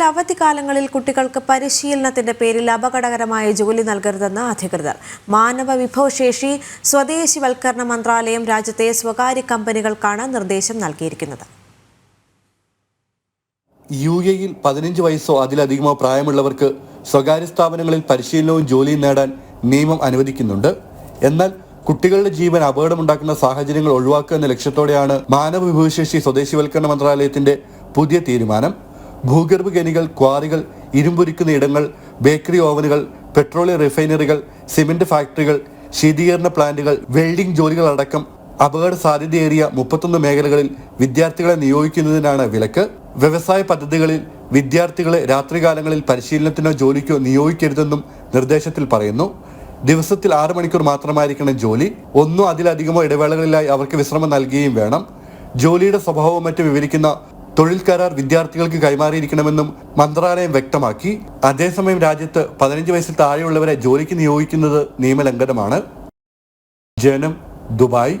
സ്കൂളുകളിൽ അവധിക്കാലങ്ങളിൽ കുട്ടികൾക്ക് പരിശീലനത്തിന്റെ പേരിൽ അപകടകരമായ ജോലി നൽകരുതെന്ന് അധികൃതർ. മാനവ വിഭവശേഷി സ്വദേശിവൽക്കരണ മന്ത്രാലയം രാജ്യത്തെ സ്വകാര്യ കമ്പനികൾക്കാണ് നിർദ്ദേശം നൽകിയിരിക്കുന്നത്. യു എയിൽ പതിനഞ്ച് വയസ്സോ അതിലധികമോ പ്രായമുള്ളവർക്ക് സ്വകാര്യ സ്ഥാപനങ്ങളിൽ പരിശീലനവും ജോലിയും നേടാൻ നിയമം അനുവദിക്കുന്നുണ്ട്. എന്നാൽ കുട്ടികളുടെ ജീവൻ അപകടമുണ്ടാക്കുന്ന സാഹചര്യങ്ങൾ ഒഴിവാക്കുക എന്ന ലക്ഷ്യത്തോടെയാണ് മാനവ വിഭവശേഷി സ്വദേശിവൽക്കരണ മന്ത്രാലയത്തിന്റെ പുതിയ തീരുമാനം. ഭൂഗർഭ ഖനികൾ ക്വാറികൾ ഇരുമ്പുരിക്കുന്ന ഇടങ്ങൾ ബേക്കറി ഓവനുകൾ പെട്രോളിയം റിഫൈനറികൾ സിമെന്റ് ഫാക്ടറികൾ ശീതീകരണ പ്ലാന്റുകൾ വെൽഡിംഗ് ജോലികൾ അടക്കം അപകട സാധ്യതയേറിയ മുപ്പത്തൊന്ന് മേഖലകളിൽ വിദ്യാർത്ഥികളെ നിയോഗിക്കുന്നതിനാണ് വിലക്ക്. വ്യവസായ പദ്ധതികളിൽ വിദ്യാർത്ഥികളെ രാത്രികാലങ്ങളിൽ പരിശീലനത്തിനോ ജോലിക്കോ നിയോഗിക്കരുതെന്നും നിർദ്ദേശത്തിൽ പറയുന്നു. ദിവസത്തിൽ ആറു മണിക്കൂർ മാത്രമായിരിക്കണം ജോലി. ഒന്നോ അതിലധികമോ ഇടവേളകളിലായി അവർക്ക് വിശ്രമം നൽകുകയും വേണം. ജോലിയുടെ സ്വഭാവവും മറ്റും വിവരിക്കുന്ന തൊഴിൽ കരാർ വിദ്യാർത്ഥികൾക്ക് കൈമാറിയിരിക്കണമെന്നും മന്ത്രാലയം വ്യക്തമാക്കി. അതേസമയം രാജ്യത്ത് പതിനഞ്ച് വയസ്സിൽ താഴെയുള്ളവരെ ജോലിക്ക് നിയോഗിക്കുന്നത് നിയമലംഘനമാണ്. ജനം ദുബായ്